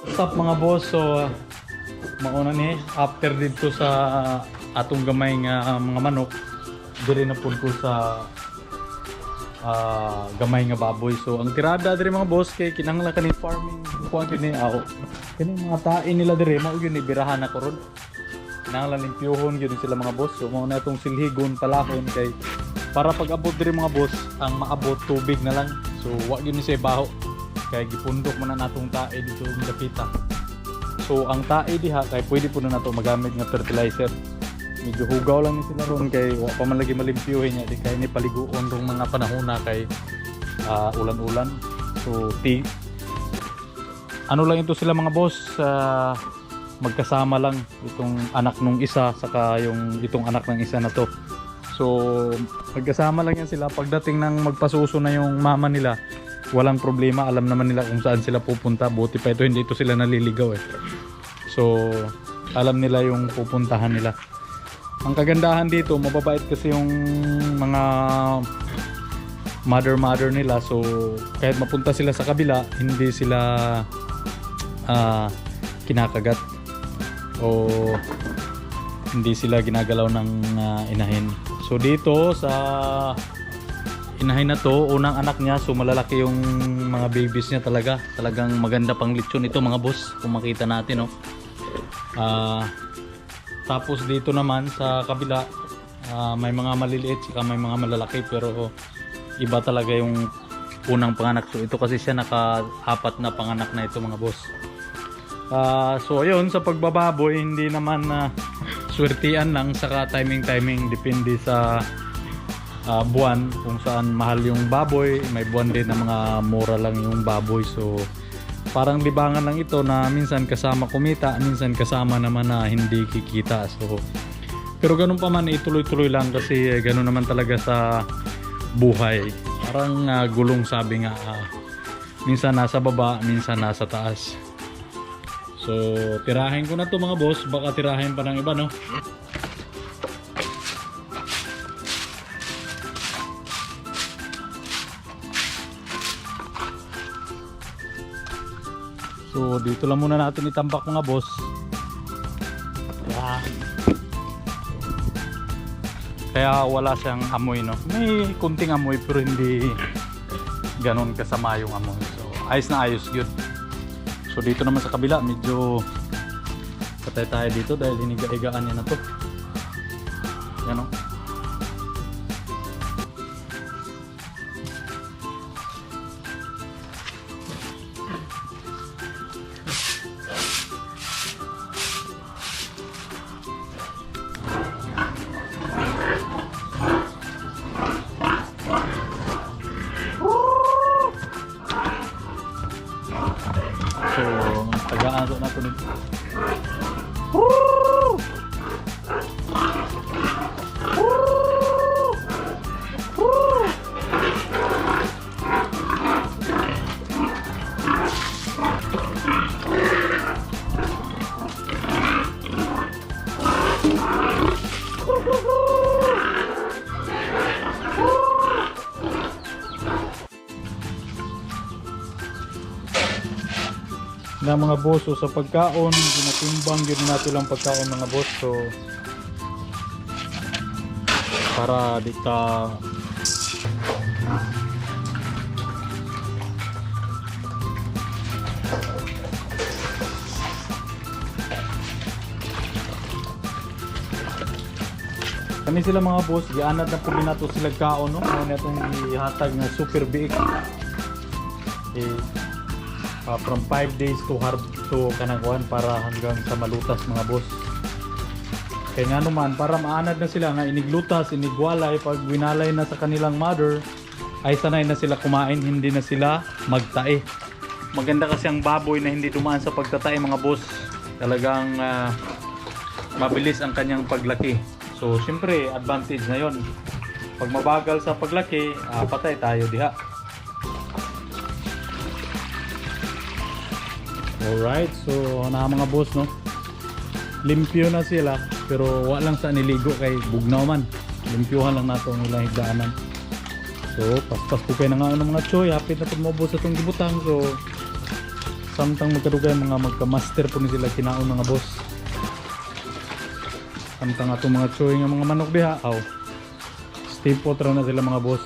What's up mga boss? So, mauna ni after dito sa atong gamay nga ah, mga manok, diri na pud sa ah, gamay nga baboy. So, ang tirada diri mga boss kay kinahanglan kani farming kuan kini ako. Kani mga tae nila diri mao gyud ni birahan ako ron. Kinahanglan limpyuhon gyud sila mga boss. So, mao na itong silhigon palakon kay para pag abot diri mga boss, ang maabot tubig na lang. So, wa gyud ni say baho kaya gipundok man na natong tae dito ng lapita so ang tae diha kay pwede po na nato magamit nga fertilizer. Medyo hugaw lang ni sila ron kay wa pa man lagi malimpyuhin niya. Di kay ni paliguon rong mga panahona kay ah, ulan-ulan. So ti ano lang ito sila mga boss ah, magkasama lang itong anak nung isa saka yung itong anak ng isa na to. So magkasama lang yan sila. Pagdating ng magpasuso na yung mama nila walang problema. Alam naman nila kung saan sila pupunta. Buti pa ito hindi ito sila naliligaw eh. So alam nila yung pupuntahan nila. Ang kagandahan dito mababait kasi yung mga mother mother nila. So kahit mapunta sila sa kabila hindi sila ah, kinakagat. O hindi sila ginagalaw ng ah, inahin. So dito sa inahin na to, unang anak niya, so malalaki yung mga babies niya talaga. Talagang maganda pang lechon ito mga boss, kung makita natin no. Ah, tapos dito naman sa kabila, ah, may mga maliliit, saka may mga malalaki pero iba talaga yung unang panganak. So ito kasi siya naka-apat na panganak na ito mga boss. Ah, so ayun, sa pagbababoy, hindi naman na swertian lang, saka timing-timing, depende sa ah, buwan kung saan mahal yung baboy. May buwan din na mga mura lang yung baboy. So parang libangan lang ito na minsan kasama kumita minsan kasama naman na hindi kikita. So pero ganun pa man ituloy-tuloy lang kasi eh, ganun naman talaga sa buhay. Parang ah, gulong sabi nga ah, minsan nasa baba minsan nasa taas. So tirahin ko na to mga boss. Baka tirahin pa ng iba no So dito lang muna natin itambak mga boss. Yan. Kaya wala siyang amoy no. May kunting amoy pero hindi ganon kasama yung amoy. So ayos na ayos yun. So dito naman sa kabila medyo patay tayo dito dahil hiniga-higaan niya na to. Yan o. So, na mga boss so sa pagkaon ginatimbang yun natin lang pagkaon mga boss so para di ka kani sila mga boss gianad na po nato sila kaon no? Na itong ihatag nga super big. Eh uh, from 5 days to harb to kanangkuhan para hanggang sa malutas mga boss. Kaya nga naman para maanad na sila nga iniglutas inigwalay pag winalay na sa kanilang mother ay sanay na sila kumain hindi na sila magtae. Maganda kasi ang baboy na hindi dumaan sa pagtatae mga boss. Talagang ah, mabilis ang kanyang paglaki. So syempre advantage na yon pag mabagal sa paglaki ah, patay tayo diha Alright, so na mga boss no. Limpyo na sila pero wa lang sa niligo kay bugnaw man. Limpyuhan lang nato ang ilang higdaanan. So, paspas po kayo na nga ng mga choy. Hapit na pag maubos itong gibutang. So, samtang magkadugay mga magka-master po ni sila kinaon mga boss samtang atong mga chewing nga mga manok diha aw stay po na sila mga boss